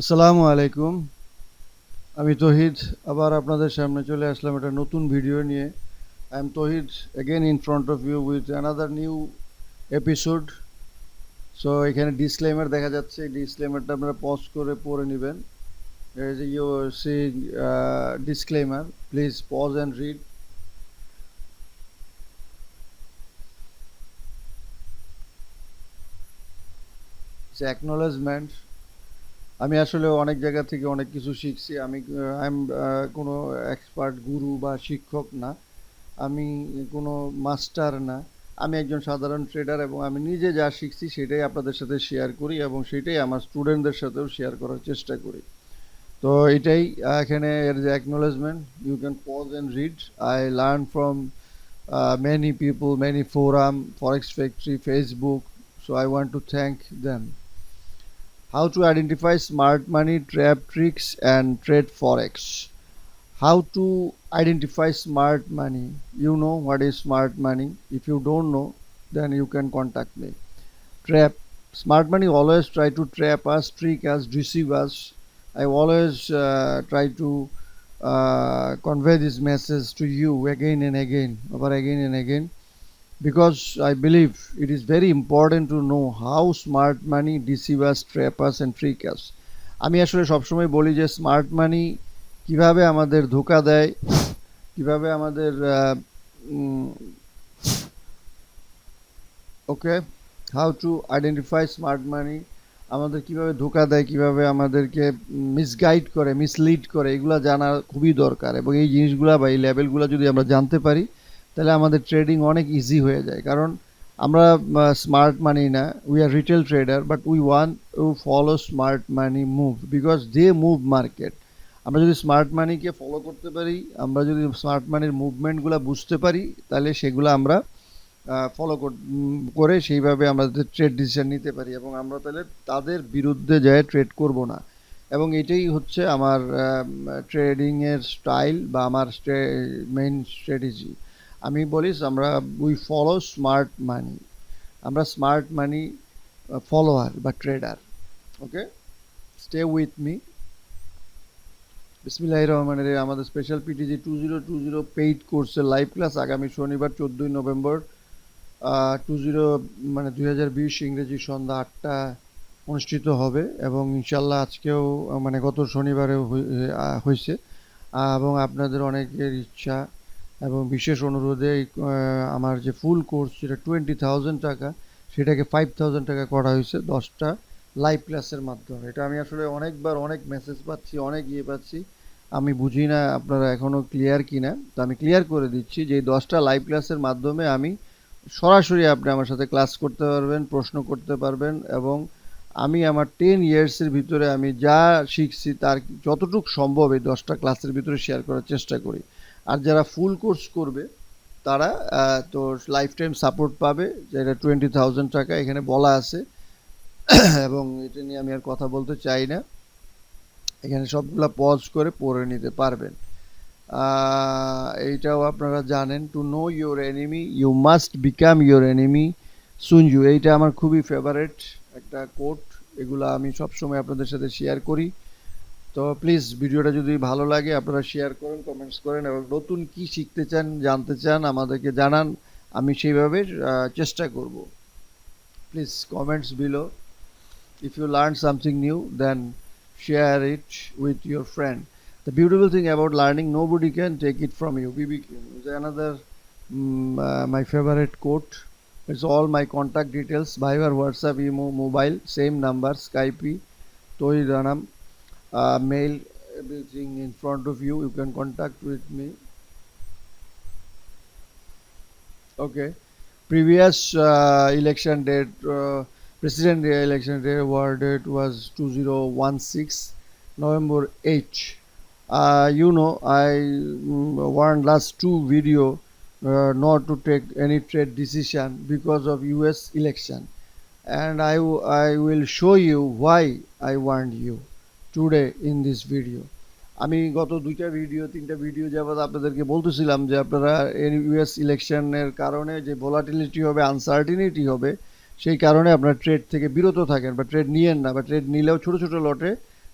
আসসালামু আলাইকুম। আমি তহিদ, আবার আপনাদের সামনে চলে আসলাম একটা নতুন ভিডিও নিয়ে। I am Tohid again in front of you with another new episode so এখানে ডিসক্লেমার দেখা যাচ্ছে, এই ডিসক্লেমারটা আপনারা পজ করে পড়ে নেবেন। You see disclaimer please pause and read acknowledgement আমি আসলে অনেক জায়গা থেকে অনেক কিছু শিখছি। আমি আই এম কোনো এক্সপার্ট গুরু বা শিক্ষক না। আমি কোনো মাস্টার না। আমি একজন সাধারণ ট্রেডার এবং আমি নিজে যা শিখছি সেটাই আপনাদের সাথে শেয়ার করি এবং সেটাই আমার স্টুডেন্টদের সাথেও শেয়ার করার চেষ্টা করি। তো এটাই এখানে এর যে acknowledgement you can pause and read I learn from many people many forum Forex Factory Facebook so I want to thank them how to identify smart money trap tricks and trade forex. How to identify smart money. You know what is smart money. If you don't know then you can contact me. Trap. Smart money always try to trap us trick us deceive us. I always uh, try to uh, convey this message to you again and again over again and again because I believe it is very important to know how smart money deceive us, trap us and trick us. আমি আসলে সবসময় বলি যে smart মানি কীভাবে আমাদের ধোকা দেয় কীভাবে আমাদের okay how to identify smart money আমাদের কীভাবে ধোকা দেয় কীভাবে আমাদেরকে মিসগাইড করে মিসলিড করে এগুলো জানা খুবই দরকার এবং এই জিনিসগুলো বা এই লেভেলগুলো যদি আমরা জানতে পারি তাহলে আমাদের ট্রেডিং অনেক ইজি হয়ে যায়। কারণ আমরা স্মার্ট মানি না we are retail trader but we want to follow smart money move because they move market আমরা যদি স্মার্ট মানিকে ফলো করতে পারি, আমরা যদি স্মার্ট মানির মুভমেন্টগুলো বুঝতে পারি, তাহলে সেগুলো আমরা ফলো করে সেইভাবে আমাদের ট্রেড ডিসিশন নিতে পারি এবং আমরা তাহলে তাদের বিরুদ্ধে যায় ট্রেড করব না। এবং এটাই হচ্ছে আমার ট্রেডিংয়ের স্টাইল বা আমার মেইন স্ট্র্যাটেজি আমি বলিস আমরা উই ফলো স্মার্ট মানি আমরা স্মার্ট মানি ফলোয়ার বা trader okay stay with me বিসমিল্লাহ রহমানের আমাদের special PTG two zero two zero paid কোর্সের লাইভ ক্লাস আগামী শনিবার, চোদ্দোই নভেম্বর টু জিরো মানে দুই হাজার বিশ ইংরেজি সন্ধ্যা আটটা অনুষ্ঠিত হবে এবং ইনশাল্লাহ আজকেও মানে গত শনিবারে হয়েছে। এবং আপনাদের অনেকের ইচ্ছা এবং বিশেষ অনুরোধে আমার যে ফুল কোর্স যেটা টোয়েন্টি থাউজেন্ড টাকা, সেটাকে ফাইভ থাউজেন্ড টাকা করা হয়েছে দশটা লাইভ ক্লাসের মাধ্যমে। এটা আমি আসলে অনেকবার অনেক মেসেজ পাচ্ছি, অনেক ইয়ে পাচ্ছি। আমি বুঝি না আপনারা এখনও ক্লিয়ার কি না তো আমি ক্লিয়ার করে দিচ্ছি যে দশটা লাইভ ক্লাসের মাধ্যমে আমি সরাসরি আপনি আমার সাথে ক্লাস করতে পারবেন, প্রশ্ন করতে পারবেন এবং আমি আমার টেন ইয়ার্সের ভিতরে আমি যা শিখছি তার যতটুকু সম্ভব এই দশটা ক্লাসের ভিতরে শেয়ার করার চেষ্টা করি। আর যারা ফুল কোর্স করবে, তারা তো লাইফ টাইম সাপোর্ট পাবে। যেটা টোয়েন্টি থাউজেন্ড টাকা এখানে বলা আছে। এবং এটা নিয়ে আমি আর কথা বলতে চাই না। এখানে সবগুলা পজ করে পড়ে নিতে পারবেন। এইটাও আপনারা জানেন to know your enemy you must become your enemy soon you এইটা আমার খুবই ফেভারেট একটা কোট এগুলো আমি সবসময় আপনাদের সাথে শেয়ার করি। তো প্লিজ ভিডিওটা যদি ভালো লাগে, আপনারা শেয়ার করেন কমেন্টস করেন এবং নতুন কি শিখতে চান, জানতে চান, আমাদেরকে জানান, আমি সেইভাবে চেষ্টা করব। Please comments below if you learn something new then share it with your friend the beautiful thing about learning nobody can take it from you BB is another my favourite quote it's all my contact details Viber WhatsApp imo mobile same number Skype তৈরি জানাম uh, mail everything in front of you you can contact with me. Okay. Previous uh, election date uh, president election day award date was 2016 november 8 uh, you know i mm, warned last two video uh, not to take any trade decision because of us election. And I, I will show you why i warned you today in this video আমি গত দুইটা video তিনটা video যাবৎ আপনাদেরকে বলতেছিলাম যে আপনারা US ইলেকশনের কারণে যে ভোলাটিলিটি হবে আনসার্টিনিটি হবে, সেই কারণে আপনার ট্রেড থেকে বিরত থাকেন বা ট্রেড নিয়েন না বা ট্রেড নিলেও ছোট ছোট লটে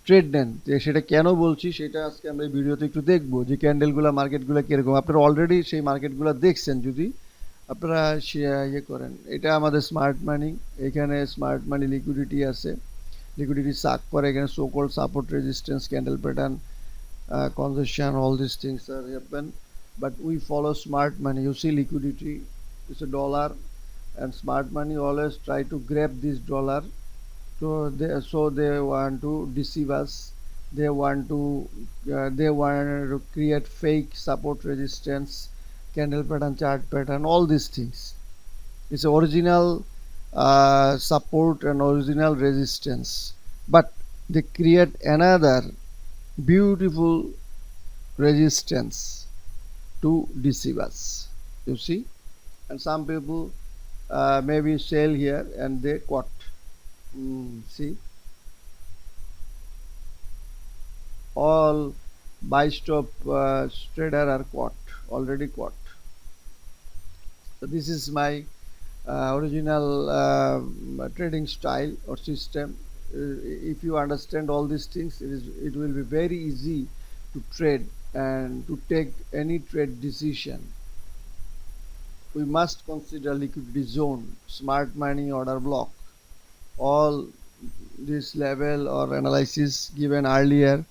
ট্রেড নেন। যে সেটা কেন বলছি সেটা আজকে আমরা এই ভিডিওতে একটু দেখব যে ক্যান্ডেলগুলো মার্কেটগুলো কীরকম। আপনারা অলরেডি সেই মার্কেটগুলো দেখছেন যদি আপনারা ইয়ে করেন। এটা আমাদের স্মার্ট মানি এখানে স্মার্ট মানি লিকুইডিটি আছে। liquidity support again so-called support resistance candle pattern uh, congestion all these things are happen. But we follow smart money. You see liquidity is a dollar and smart money always try to grab this dollar so they so they want to deceive us. They want to uh, they want to create fake support resistance candle pattern chart pattern all these things. It's original uh, support and original resistance. But they create another beautiful resistance to deceive us. You see? And some people uh, maybe sell here and they caught. Mm, see? All buy stop uh, trader are caught already caught. So this is my original uh, trading style or system. Uh, if you understand all these things it is it will be very easy to trade and to take any trade decision. We must consider liquidity zone smart money order block. All this level or analysis given earlier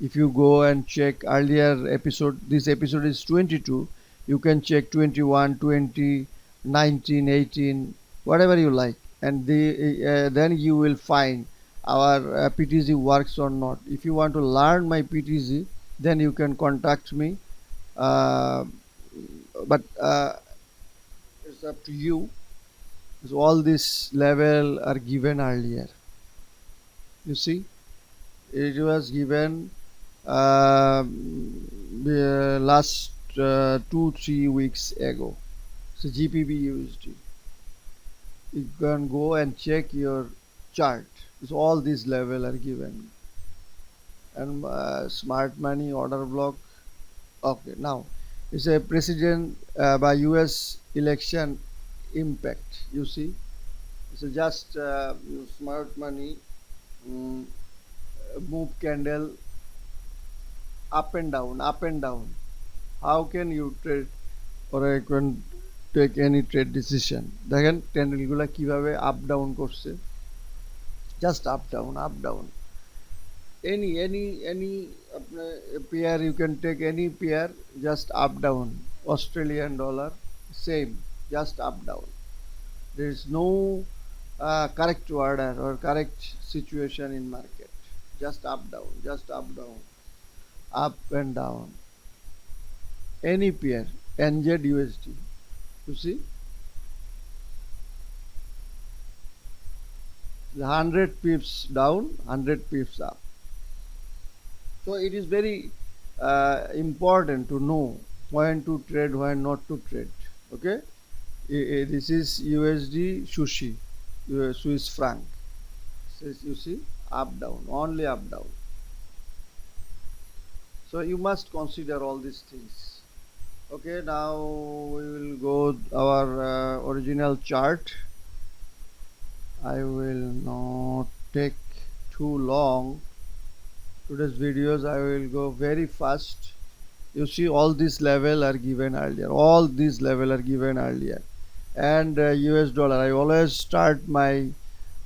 if you go and check earlier episode this episode is 22 you can check 21 20 19 18 whatever you like. And the, uh, then you will find our uh, ptz works or not. If you want to learn my ptz then you can contact me. Uh, but uh, it's up to you. So all this level are given earlier. You see? It was given the last uh, two three weeks ago so gpb usd you can go and check your chart. So all these level are given. And uh, smart money order block. Okay now it's a president uh, by us election impact you see. So just uh, smart money mm, move candle up and down up and down. How can you trade or I can take any trade decision দেখেন ক্যান্ডেলগুলো কীভাবে up down করছে? Just up down up down any any any আপনার pair you can take any pair just up down Australian dollar same just up down there is no correct order or correct situation in market just up down just up down up and down any pair NZD USD you see? The 100 pips down 100 pips up. So it is very uh, important to know when to trade when not to trade okay? This is usd sushi uh, swiss franc. You see up down only up down. So you must consider all these things okay now we will go our uh, original chart. I will not take too long. Today's videos i will go very fast. You see all these level are given earlier. All these level are given earlier. And uh, us dollar. I always start my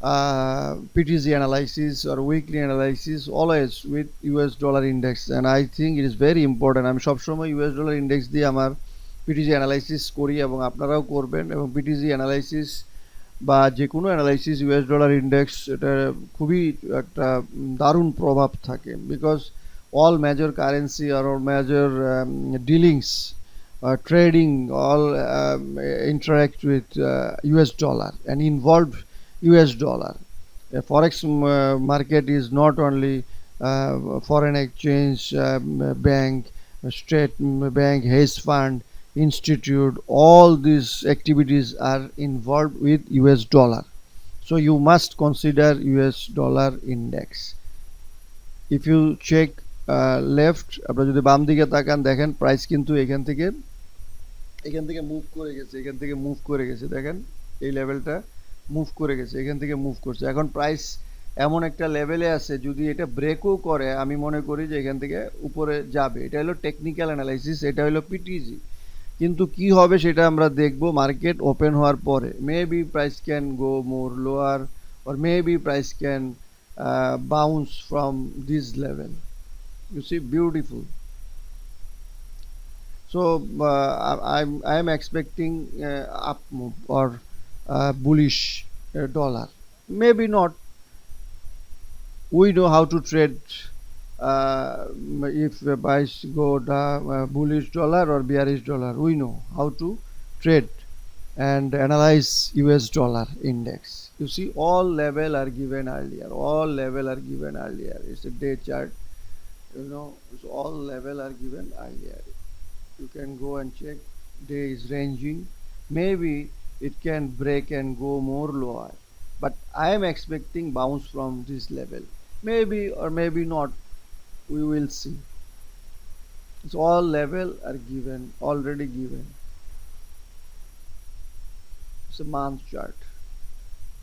uh, ptz analysis or weekly analysis always with us dollar index and i think it is very important আমি সবসময় us dollar index দিয়ে আমার ptz analysis করি এবং আপনারাও করবেন এবং ptz analysis বা যে কোনো অ্যানালাইসিস ইউএস ডলার ইন্ডেক্স এটা খুবই একটা দারুণ প্রভাব থাকে because all major currency R all major dealings trading all with uh, US dollar and involve US dollar. A forex uh, market is not only uh, foreign exchange um, bank, state bank, hedge fund, institute, all these activities are involved with US dollar. So you must consider US dollar index. If you check uh, left, যদি বাম এখান থেকে move করে গেছে এখান থেকে move করে গেছে দেখেন এই লেভেলটা মুভ করে গেছে এখান থেকে মুভ করছে। এখন প্রাইস এমন একটা লেভেলে আছে যদি এটা ব্রেকও করে আমি মনে করি যে এখান থেকে উপরে যাবে। এটা হলো টেকনিক্যাল অ্যানালাইসিস এটা হলো পিটিজি কিন্তু কি হবে সেটা আমরা দেখব মার্কেট ওপেন হওয়ার পরে। Maybe price can go more lower price can uh, bounce from this level. You see beautiful. So uh, I- i'm i'm expecting uh, up move or uh, bullish uh, dollar maybe not we know how to trade uh, if the price go down uh, bullish dollar or bearish dollar we know how to trade and analyze US dollar index. You see, all level are given earlier. All level are given earlier. It's a day chart. You know, it's all level are given earlier. You can go and check. Day is ranging. Maybe it can break and go more lower. But I am expecting bounce from this level. Maybe or maybe not. We will see. It's all level are given already given it's a month chart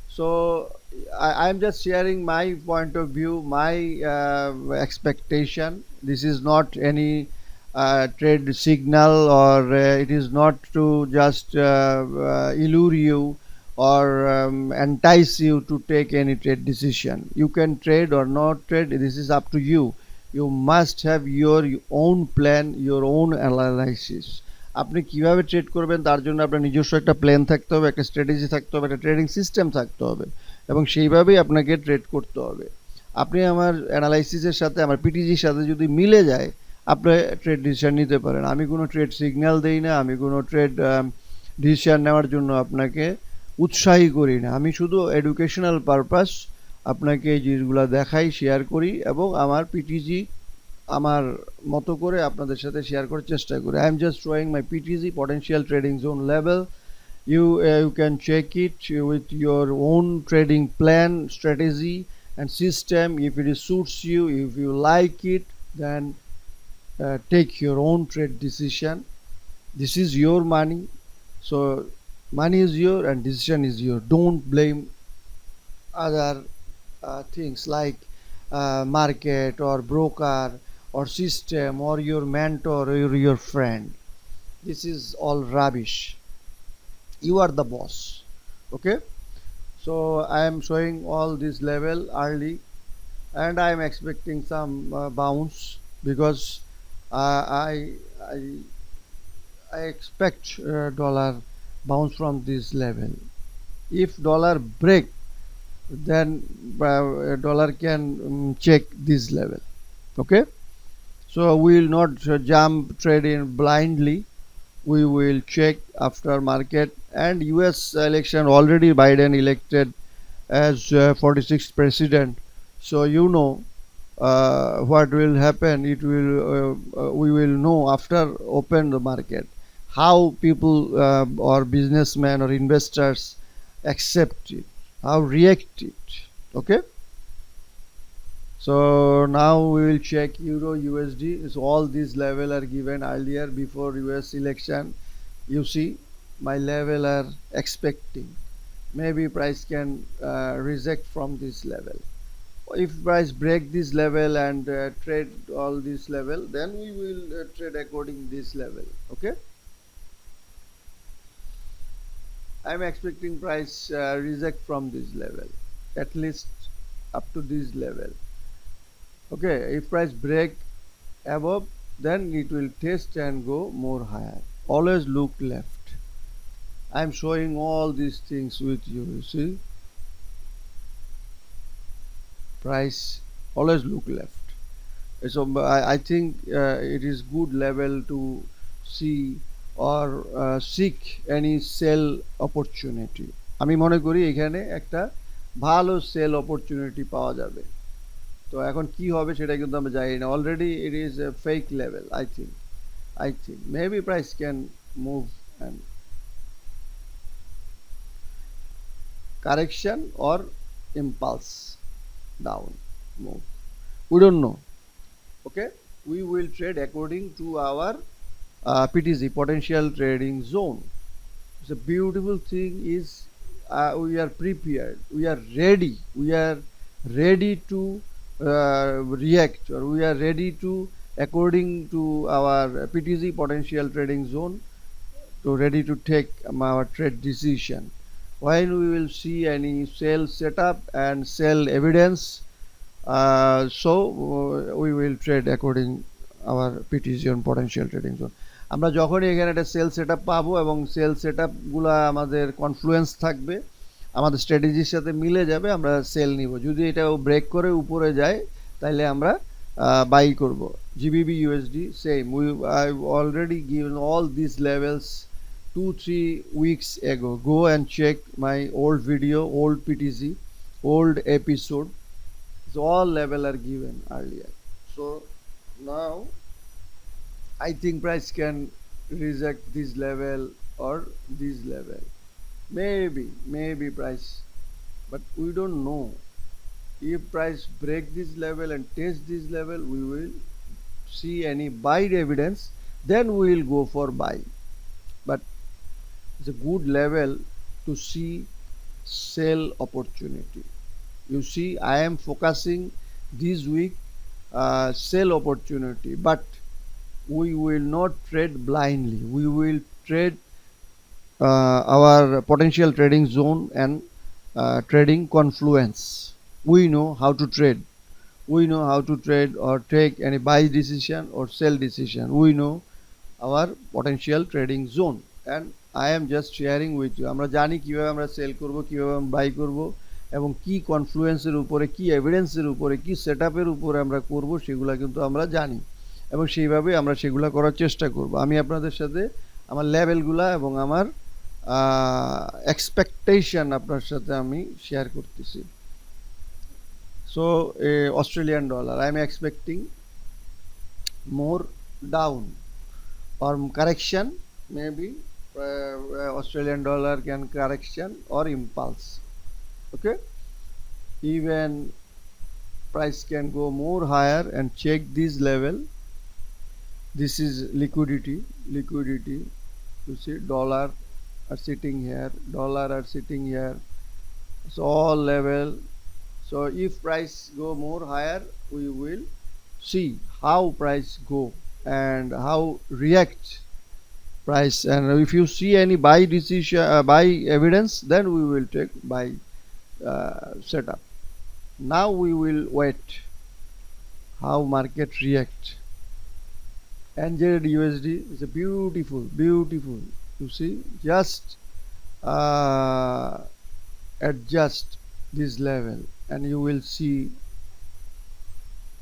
so I, i'm just sharing my point of view my uh, expectation this is not any uh, trade signal or uh, it is not to just uh, uh, allure you or um, entice you to take any trade decision you can trade or not trade this is up to you you must have your own plan your own analysis আপনি কীভাবে trade করবেন তার জন্য আপনার নিজস্ব একটা plan থাকতে হবে একটা স্ট্র্যাটেজি থাকতে হবে একটা ট্রেডিং সিস্টেম থাকতে হবে এবং সেইভাবেই আপনাকে ট্রেড করতে হবে আপনি আমার অ্যানালাইসিসের সাথে আমার পিটিজির সাথে যদি মিলে যায় আপনি ট্রেড ডিসিশন নিতে পারেন। আমি কোনো ট্রেড সিগন্যাল দেই না, আমি কোনো ট্রেড ডিসিশন নেওয়ার জন্য আপনাকে উৎসাহী করি না। আমি শুধু এডুকেশনাল পারপাস আপনাকে এই জিনিসগুলো দেখাই শেয়ার করি এবং আমার পিটিজি আমার মতো করে আপনাদের সাথে শেয়ার করার চেষ্টা করি। I am just showing my PTG potential trading zone level you you can check it with your own trading plan strategy and system it is suits you, if you like it, then uh, take your own trade decision. This is your money. So money is your and decision is your. Don't blame other uh, things like uh, market or broker or system or your mentor or your friend. This is all rubbish. You are the boss. Okay? So i am showing all this level early and i am expecting some uh, bounce because i i i expect uh, dollar bounce from this level. If dollar break then dollar can um, check this level. Okay? So we will not uh, jump trade in blindly. We will check after market. And us election already biden elected as uh, 46th president. So you know uh, what will happen it will uh, uh, we will know after open the market how people uh, or businessmen or investors accept it how react it okay? So now we will check euro usd so all these level are given earlier before us election. You see my level are expecting. Maybe price can uh, reject from this level if price break this level and uh, trade all this level then we will uh, trade according this level okay? I'm expecting price uh, reject from this level at least up to this level okay? If price break above then it will test and go more higher always look left. I'm showing all these things with you you see price always look left. So i, I think uh, it is good level to see or uh, seek any sell opportunity. আমি মনে করি এখানে একটা ভালো sell opportunity পাওয়া যাবে। তো এখন কি হবে সেটা কিন্তু আমি জানি না। Already it is a fake level I think I think maybe price can move and correction or impulse down. Move we don't know. Okay? We will trade according to our uh, ptz potential trading zone. The beautiful thing is uh, we are prepared. We are ready. We are ready to uh, react or we are ready to according to our PTZ potential trading zone to ready to take um, our trade decision when we will see any sell setup and sell evidence uh, so uh, we will trade according our PTZ on potential trading zone. আমরা যখনই এখানে একটা sell set পাবো এবং sell set আমাদের confluence থাকবে আমাদের স্ট্র্যাটেজির সাথে মিলে যাবে আমরা সেল নিব। যদি এটা ব্রেক করে উপরে যায় তাহলে আমরা বাই করব। GBP USD same we I already given all this levels two three weeks ago go and check my old video old ptc old episode. So all level are given earlier. So now i think price can reject this level or this level. Maybe maybe price. But we don't know. If price break this level and test this level we will see any buy evidence then we will go for buy. But it's a good level to see sell opportunity. You see i am focusing this week uh, sell opportunity but we will not trade blindly. We will trade uh, our potential trading zone and uh, trading confluence. We know how to trade. We know how to trade or take any buy decision or sell decision. We know our potential trading zone. And i am just sharing with you. আমরা জানি কীভাবে আমরা sell করব কীভাবে আমরা buy করব এবং কি কনফ্লুয়েন্সের উপরে কি এভিডেন্সের উপরে কি সেটআপের উপরে আমরা করব সেগুলো কিন্তু আমরা জানি এবং সেইভাবে আমরা সেগুলো করার চেষ্টা করব। আমি আপনাদের সাথে আমার লেভেলগুলা এবং আমার এক্সপেকটেশন আপনার সাথে আমি শেয়ার করতেছি। So a Australian dollar I am expecting more down or maybe uh, Uh, uh, Australian dollar can correction or impulse okay? Even price can go more higher and check this level. This is liquidity liquidity. You see dollar are sitting here dollar are sitting here. So all level. So if price go more higher we will see how price go and how react price. And if you see any buy decision uh, buy evidence then we will take buy uh, setup. Now we will wait how market react. NZ USD is a beautiful beautiful you see. Just uh, adjust this level and you will see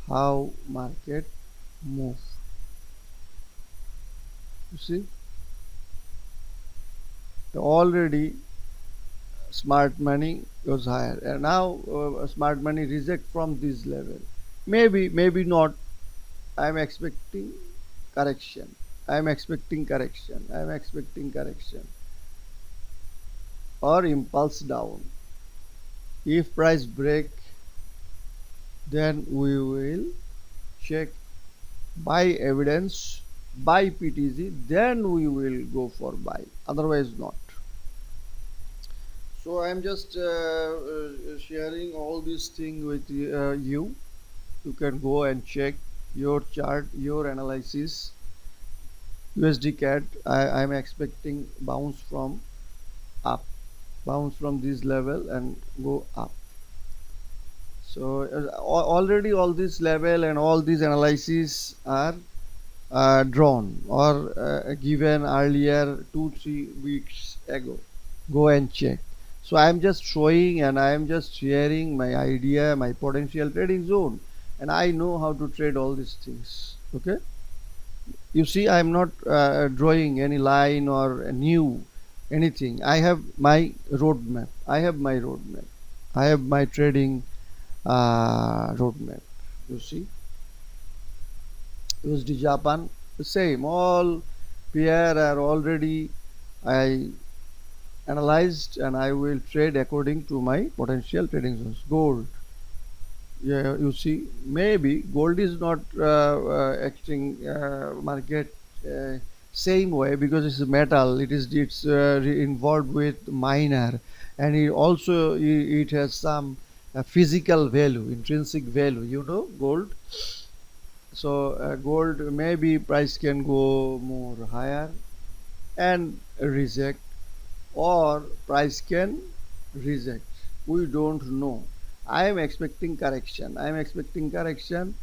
how market move. You see already smart money goes higher. And now uh, smart money reject from this level. Maybe maybe not. I'm expecting correction. I'm expecting correction. I'm expecting correction. Or impulse down. If price break then we will check buy evidence buy PTZ, then we will go for buy. Otherwise, not. So I am just uh, uh, sharing all these things with uh, you. You can go and check your chart, your analysis. USD CAD, I am expecting bounce from up, bounce from this level and go up. So uh, already all this level and all these analyses are uh, drawn or uh, given earlier two three weeks ago go and check so i am just showing and i am just sharing my idea my potential trading zone. And i know how to trade all these things. Okay? You see i am not uh, drawing any line or new anything. I have my roadmap. I have my roadmap. I have my trading uh, roadmap. You see? USD Japan the same. All pair are already I analyzed and I will trade according to my potential trading zones gold yeah you see maybe gold is not uh, uh, acting uh, market uh, same way because it's metal it is it's uh, involved with miner and it also it, has some a physical value, intrinsic value. You know, gold. So uh, gold maybe price can go more higher and reject, or price can reject. We don't know. I am expecting correction. I am expecting correction.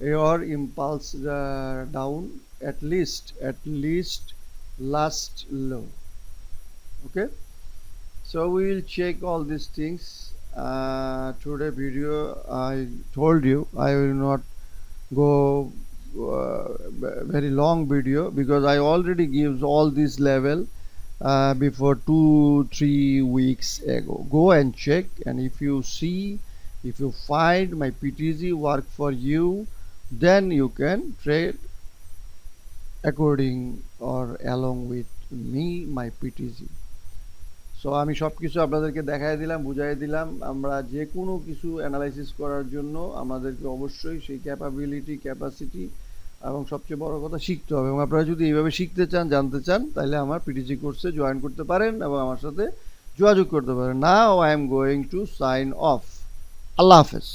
Your impulse uh, down at least at least last low. Okay. So we will check all these things. Uh, today video I told you I will not go uh, very long video because I already gives all this level uh, before two three weeks ago. Go and check and if you see if you find my PTG work for you then you can trade according or along with me my PTG. So আমি সব কিছু আপনাদেরকে দেখাই দিলাম বুঝাই দিলাম আমরা যে কোনো কিছু অ্যানালাইসিস করার জন্য আমাদেরকে অবশ্যই সেই ক্যাপাবিলিটি ক্যাপাসিটি এবং সবচেয়ে বড় কথা শিখতে হবে। এবং আপনারা যদি এইভাবে শিখতে চান, জানতে চান তাহলে আমার পিটিসি কোর্সে জয়েন করতে পারেন এবং আমার সাথে যোগাযোগ করতে পারেন। Now I am going to sign off আল্লাহ হাফেজ।